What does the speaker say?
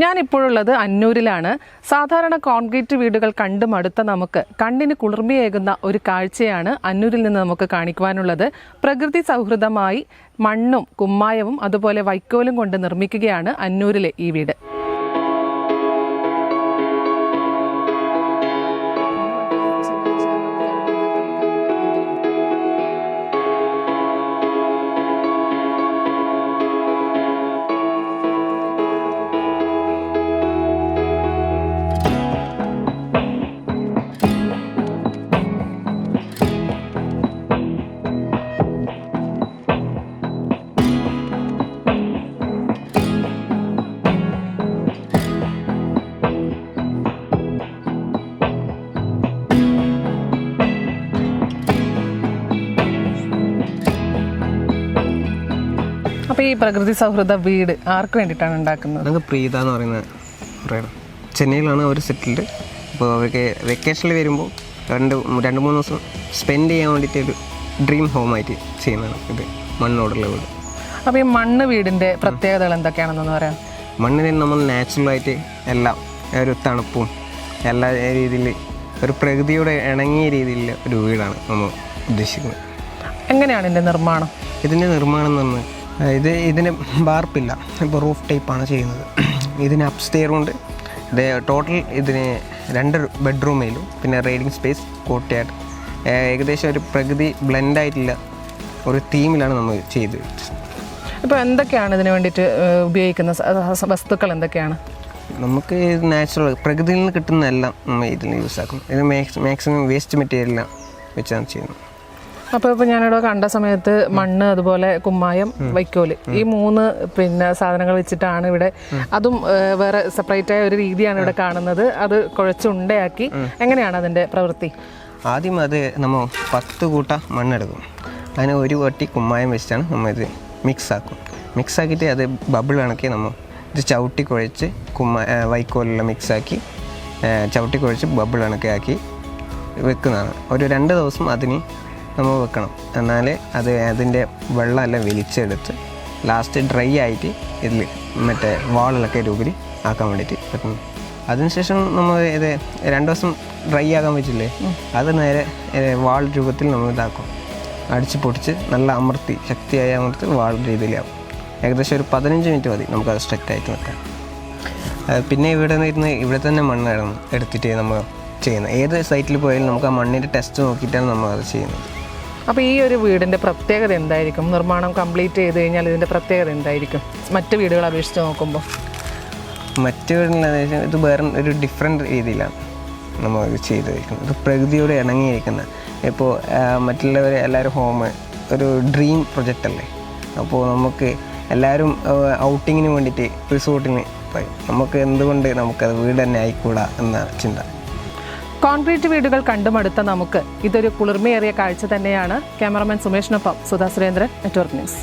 ഞാനിപ്പോഴുള്ളത് അന്നൂരിലാണ്. സാധാരണ കോൺക്രീറ്റ് വീടുകൾ കണ്ടു മടുത്ത നമുക്ക് കണ്ണിന് കുളിർമയേകുന്ന ഒരു കാഴ്ചയാണ് അന്നൂരിൽ നിന്ന് നമുക്ക് കാണിക്കുവാനുള്ളത്. പ്രകൃതി സൗഹൃദമായി മണ്ണും കുമ്മായവും അതുപോലെ വൈക്കോലും കൊണ്ട് നിർമ്മിക്കുകയാണ് അന്നൂരിലെ ഈ വീട്. അപ്പോൾ ഈ പ്രകൃതി സൗഹൃദ വീട് ആർക്ക് വേണ്ടിയിട്ടാണ് ഉണ്ടാക്കുന്നത്? ഞങ്ങൾക്ക് പ്രീത എന്ന് പറയുന്ന പറയണം ചെന്നൈയിലാണ് അവർ സെറ്റിൽഡ്. അപ്പോൾ അവർക്ക് വെക്കേഷനിൽ വരുമ്പോൾ രണ്ട് രണ്ട് മൂന്ന് ദിവസം സ്പെൻഡ് ചെയ്യാൻ വേണ്ടിയിട്ട് ഒരു ഡ്രീം ഹോമായിട്ട് ചെയ്യുന്നതാണ് ഇത് മണ്ണോടുള്ള വീട്. അപ്പോൾ ഈ മണ്ണ് വീടിന്റെ പ്രത്യേകതകൾ എന്തൊക്കെയാണെന്നൊന്ന് പറയാം. മണ്ണിന് നമ്മൾ നാച്ചുറലായിട്ട് എല്ലാം ഒരു തണുപ്പും എല്ലാ രീതിയിൽ ഒരു പ്രകൃതിയോട് ഇണങ്ങിയ രീതിയിലുള്ള ഒരു വീടാണ് നമ്മൾ ഉദ്ദേശിക്കുന്നത്. എങ്ങനെയാണ് ഇതിന്റെ നിർമ്മാണം? ഇതിന്റെ നിർമ്മാണം എന്ന് പറഞ്ഞാൽ ഇത് ഇതിന് ബാർപ്പില്ല ഇപ്പോൾ റൂഫ് ടൈപ്പാണ് ചെയ്യുന്നത്. ഇതിന് അപ്സ്റ്റെയറും ഉണ്ട്. ഇത് ടോട്ടൽ ഇതിന് രണ്ട് ബെഡ്റൂമേലും പിന്നെ റൈഡിങ് സ്പേസ് കോട്ടയാട് ഏകദേശം ഒരു പ്രകൃതി ബ്ലെൻഡായിട്ടുള്ള ഒരു തീമിലാണ് നമ്മൾ ചെയ്ത്. ഇപ്പോൾ എന്തൊക്കെയാണ് ഇതിന് വേണ്ടിയിട്ട് ഉപയോഗിക്കുന്ന വസ്തുക്കൾ എന്തൊക്കെയാണ്? നമുക്ക് നാച്ചുറൽ പ്രകൃതിയിൽ നിന്ന് കിട്ടുന്ന എല്ലാം നമ്മൾ ഇതിൽ യൂസ് ആക്കും ഇത് മാക്സിമം വേസ്റ്റ് മെറ്റീരിയലെല്ലാം വെച്ചാണ് ചെയ്യുന്നത്. അപ്പോൾ ഇപ്പോൾ ഞാനിവിടെ കണ്ട സമയത്ത് മണ്ണ് അതുപോലെ കുമ്മായം വൈക്കോൽ. ഈ മൂന്ന് പിന്നെ സാധനങ്ങൾ വെച്ചിട്ടാണ് ഇവിടെ അതും വേറെ സെപ്പറേറ്റ് ആയ ഒരു രീതിയാണ് ഇവിടെ കാണുന്നത്. അത് കുഴച്ചുണ്ടയാക്കി എങ്ങനെയാണ് അതിന്റെ പ്രവൃത്തി? ആദ്യം അത് നമ്മൾ പത്ത് കൂട്ട മണ്ണെടുക്കും. അതിന് ഒരു വട്ടി കുമ്മായം വെച്ചിട്ടാണ് നമ്മൾ ഇത് മിക്സ് ആക്കും. മിക്സ് ആക്കിയിട്ട് അത് ബബിൾ കണക്കി നമ്മൾ ഇത് ചവിട്ടി കുഴച്ച് കുമ്മ വൈക്കോലെല്ലാം മിക്സാക്കി ചവിട്ടി കുഴച്ച് ബബിൾ കണക്കാക്കി വെക്കുന്നതാണ്. ഒരു രണ്ട് ദിവസം അതിന് നമ്മൾ വെക്കണം. എന്നാൽ അത് അതിന്റെ വെള്ളമെല്ലാം വലിച്ചെടുത്ത് ലാസ്റ്റ് ഡ്രൈ ആയിട്ട് ഇതിൽ മറ്റേ വാളിലൊക്കെ രൂപയിൽ ആക്കാൻ വേണ്ടിയിട്ട് വെക്കുന്നു അതിനുശേഷം നമ്മൾ ഇത് രണ്ട് ദിവസം ഡ്രൈ ആക്കാൻ പറ്റില്ലേ? അത് നേരെ വാൾ രൂപത്തിൽ നമ്മൾ ഇതാക്കും. അടിച്ച് പൊടിച്ച് നല്ല അമർത്തി ശക്തിയായി അമർത്തി വാൾ രീതിയിലാവും. ഏകദേശം ഒരു പതിനഞ്ച് മിനിറ്റ് മതി നമുക്കത് സ്ട്രെക്റ്റ് ആയിട്ട് വെക്കാം പിന്നെ ഇവിടെ നിന്ന് ഇരുന്ന് ഇവിടെ തന്നെ മണ്ണ് എടുത്തിട്ട് നമ്മൾ ചെയ്യുന്നത്. ഏത് സൈറ്റിൽ പോയാലും നമുക്ക് ആ മണ്ണിന്റെ ടെസ്റ്റ് നോക്കിയിട്ടാണ് നമ്മൾ അത് ചെയ്യുന്നത്. അപ്പോൾ ഈ ഒരു വീടിന്റെ പ്രത്യേകത എന്തായിരിക്കും? നിർമ്മാണം കംപ്ലീറ്റ് ചെയ്ത് കഴിഞ്ഞാൽ ഇതിന്റെ പ്രത്യേകത എന്തായിരിക്കും? മറ്റ് വീടുകൾ അപേക്ഷിച്ച് നോക്കുമ്പോൾ മറ്റ് വീടുകളിൽ ഇത് വേറെ ഒരു ഡിഫറെന്റ് രീതിയിലാണ് നമ്മൾ ഇത് ചെയ്തിരിക്കുന്നത് ഇത് പ്രകൃതിയോട് ഇണങ്ങിയിരിക്കുന്ന. ഇപ്പോൾ മറ്റുള്ളവർ എല്ലാവരും ഹോം ഒരു ഡ്രീം പ്രൊജക്റ്റ് അല്ലേ? അപ്പോൾ നമുക്ക് എല്ലാവരും ഔട്ടിങ്ങിന് വേണ്ടിയിട്ട് റിസോർട്ടിന് പോയി. നമുക്ക് എന്തുകൊണ്ട് നമുക്കത് വീട് തന്നെ ആയിക്കൂടാ എന്ന ചിന്ത. കോൺക്രീറ്റ് വീടുകൾ കണ്ടുമടുത്ത നമുക്ക്. ഇതൊരു കുളിർമയേറിയ കാഴ്ച തന്നെയാണ്. ക്യാമറമാൻ സുമേഷിനൊപ്പം സുധാ സുരേന്ദ്രൻ നെറ്റ്വർക്ക് ന്യൂസ്.